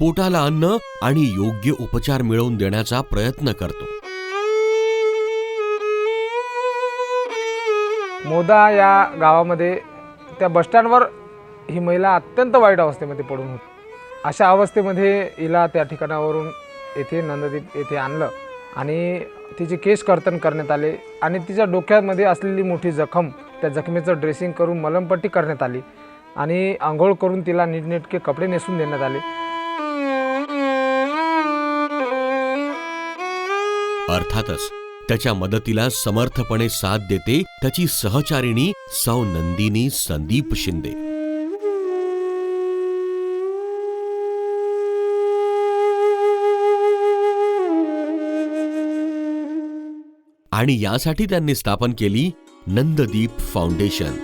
पोटाला अन्न आणि योग्य उपचार मिळवून देण्याचा प्रयत्न करतो. मोदा या गावामध्ये त्या बसस्टँडवर ही महिला अत्यंत वाईट अवस्थेमध्ये पडून होती. अशा अवस्थेमध्ये हिला त्या ठिकाणावरून येथे नंददीप येथे आणलं आणि तिचे केस कर्तन करण्यात आले आणि तिच्या डोक्यामध्ये असलेली मोठी जखम त्या जखमेचं ड्रेसिंग करून मलमपट्टी करण्यात आली आणि आंघोळ करून तिला नीटनेटके कपडे नेसून देण्यात आले. अर्थातच त्याच्या मदतीला समर्थपणे साथ देते त्याची सहचारिणी सौ नंदिनी संदीप शिंदे. आणि यासाठी त्यांनी स्थापन केली नंददीप फाउंडेशन.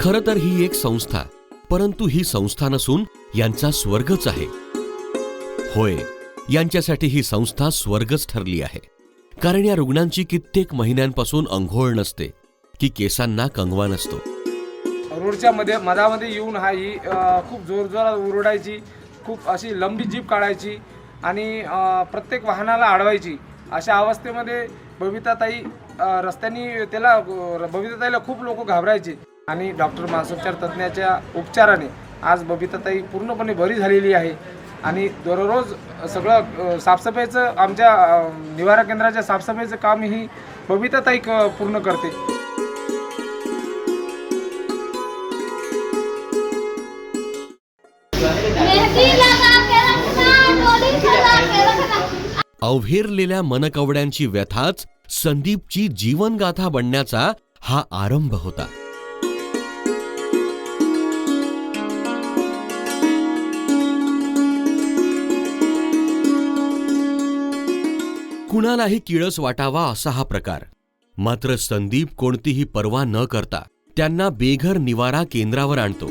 खरं तर ही एक संस्था परंतु ही संस्था नसून यांचा स्वर्गच आहे. होय यांच्यासाठी ही संस्था स्वर्गच ठरली आहे. कारण या रुग्णांची कित्येक महिन्यांपासून अंघोळ नसते की केसांना कंगवा नसतो. रोडच्या मध्ये मधामध्ये येऊन हा ही खूप जोरजोरात ओरडायची खूप अशी लंबी जीप काढायची आणि प्रत्येक वाहनाला अडवायची. अशा अवस्थेमध्ये बबिताताई रस्त्यानी त्याला बबिताताईला खूप लोक घाबरायचे आणि डॉक्टर मानसोपचार तज्ज्ञाच्या उपचाराने आज बबिताताई पूर्णपणे बरी झालेली आहे. आणि दररोज सगळं साफसफाईचं आमच्या निवारा केंद्राच्या साफसफाईचं काम ही बबिताताई पूर्ण करते. अवहेरलेल्या मनकवड्यांची व्यथाच संदीपची जीवनगाथा बनण्याचा हा आरंभ होता. कुणालाही किळस वाटावा असा हा प्रकार. मात्र संदीप कोणतीही पर्वा न करता त्यांना बेघर निवारा केंद्रावर आणतो.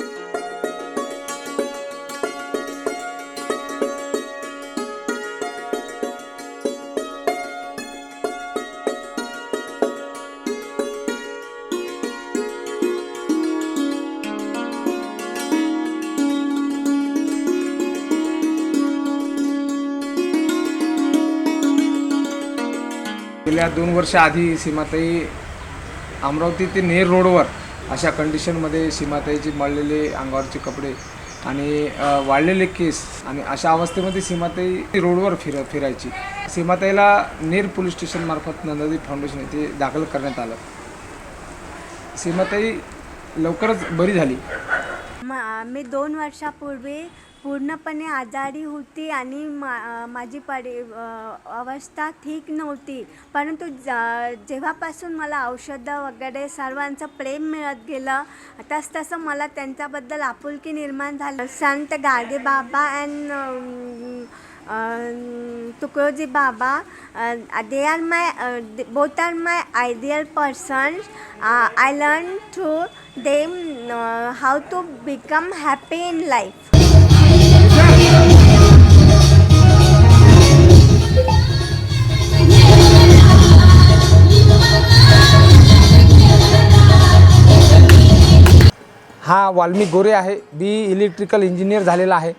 गेल्या दोन वर्ष आधी सीमाताई अमरावती ते नेर रोडवर अशा कंडिशनमध्ये सीमाताईचे मळलेले अंगावरचे कपडे आणि वाढलेले केस आणि अशा अवस्थेमध्ये सीमाताई रोडवर फिर फिरायची. सीमाताईला नेर पोलीस स्टेशनमार्फत नंददी फाउंडेशन येथे दाखल करण्यात आलं. सीमाताई लवकरच बरी झाली. मी दोन वर्षापूर्वी पूर्णपणे आजारी होती आणि मा माझी परि अवस्था ठीक नव्हती. परंतु ज जेव्हापासून मला औषधं वगैरे सर्वांचं प्रेम मिळत गेलं तस तसं मला त्यांच्याबद्दल आपुलकी निर्माण झालं. संत Gadge Baba and Tukdoji Baba they are my both are my ideal person I learn through them how to become happy in life हा वाल्मिक गोरे आहे. बी इलेक्ट्रिकल इंजिनियर झालेला आहे.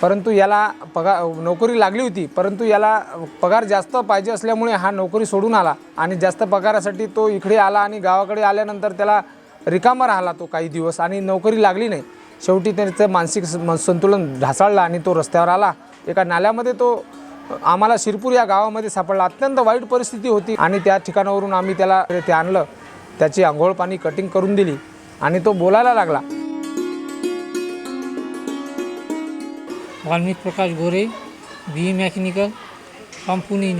परंतु याला पगार नोकरी लागली होती. परंतु याला पगार जास्त पाहिजे असल्यामुळे हा नोकरी सोडून आला आणि जास्त पगारासाठी तो इकडे आला आणि गावाकडे आल्यानंतर त्याला रिकामा राहिला तो काही दिवस आणि नोकरी लागली नाही. शेवटी त्याचं मानसिक संतुलन ढासाळलं आणि तो रस्त्यावर आला. एका नाल्यामध्ये तो आम्हाला शिरपूर या गावामध्ये सापडला. अत्यंत वाईट परिस्थिती होती आणि त्या ठिकाणावरून आम्ही त्याला ते आणलं. त्याची आंघोळ पाणी कटिंग करून दिली. आणि तो बोलायला लागला. Valmik Prakash Gore B. E mechanical from Pune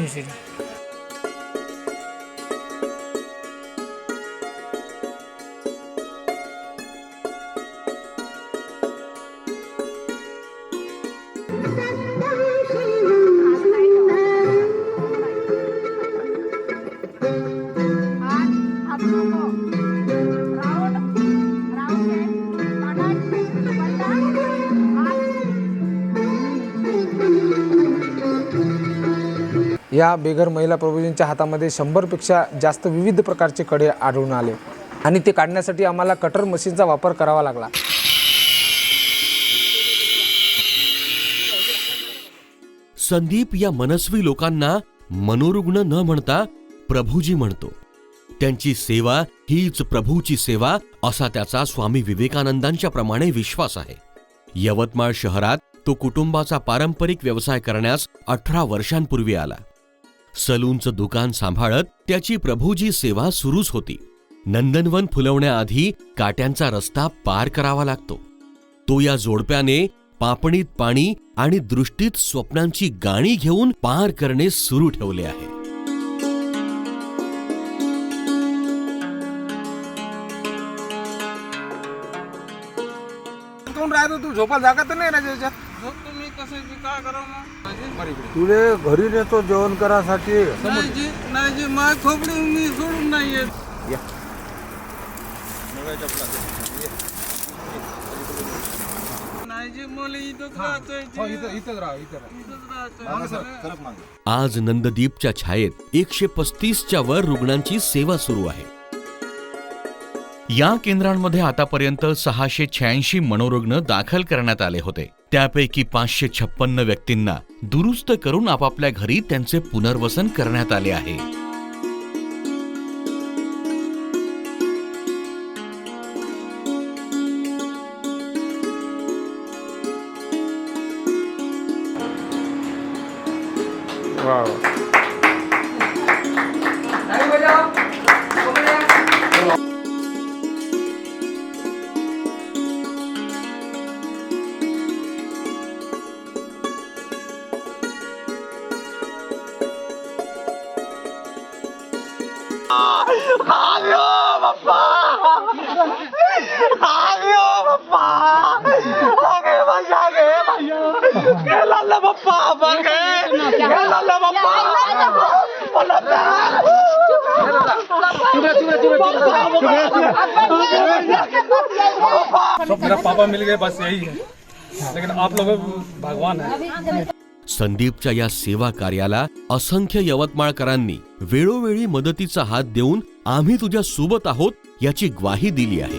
या बेघर महिला प्रभूजींच्या हातामध्ये शंभरपेक्षा जास्त विविध प्रकारचे कडे आढळून आले. आणि ते काढण्यासाठी आम्हाला कटर मशीनचा वापर करावा लागला. संदीप या मनस्वी लोकांना मनोरुग्ण न म्हणता प्रभूजी म्हणतो. त्यांची सेवा हीच प्रभूची सेवा असा त्याचा स्वामी विवेकानंदांच्या प्रमाणे विश्वास आहे. यवतमाळ शहरात तो कुटुंबाचा पारंपरिक व्यवसाय करण्यास अठरा वर्षांपूर्वी आला. सलूनचं दुकान सांभाळत त्याची प्रभूजी सेवा सुरूच होती. नंदनवन फुलवण्याआधी काट्यांचा रस्ता पार करावा लागतो. तो या जोडप्याने पापणीत पाणी आणि दृष्टीत स्वप्नांची गाणी घेऊन पार करणे सुरू ठेवले आहे. तू झोपायला जागा तर नाही ना तुले घरी नेतो जेवण करासाठी हो, इथं इथंच राहा इथं राहा. आज नंददीपच्या छायेत एकशे पस्तीसच्या वर रुग्णांची सेवा सुरू आहे. या केंद्रांमध्ये आतापर्यंत सहाशे शहाऐंशी मनोरुग्ण दाखल करण्यात आले होते. त्यापैकी पाचशे छप्पन्न व्यक्तींना दुरुस्त करून आपापल्या घरी त्यांचे पुनर्वसन करण्यात आले आहे. मेरा पापा मिल गए बस यही है लेकिन आप लोग भगवान है संदीपच्या या सेवा कार्याला असंख्य यवतमाळकरांनी वेळोवेळी मदतीचा हात देऊन आम्ही तुझ्या सोबत आहोत याची ग्वाही दिली आहे.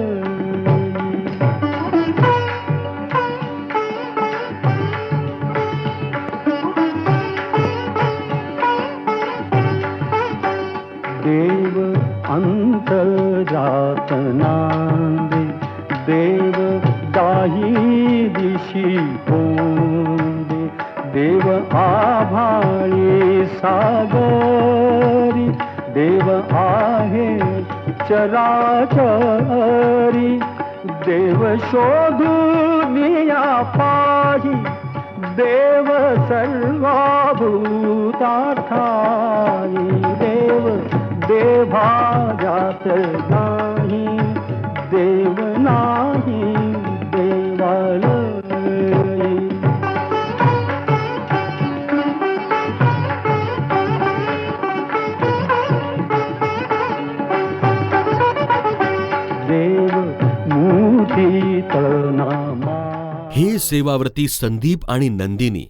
अंतर्जात नांदे देव दाही दिशी होंदे. देव आभाळी सागरी देव आहे चराचरी. देव शोधून या पाही देव सर्वाभूतार्थाई. देव देवा जात नाही देव नाही देवाल देव मूर्ती तळनामा हे सेवाव्रती संदीप आणि नंदिनी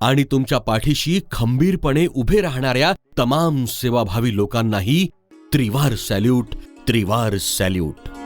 आणि तुमच्या पाठीशी खंबीरपणे उभे राहणाऱ्या तमाम सेवाभावी लोकांनाही त्रिवार सॅल्यूट त्रिवार सॅल्यूट.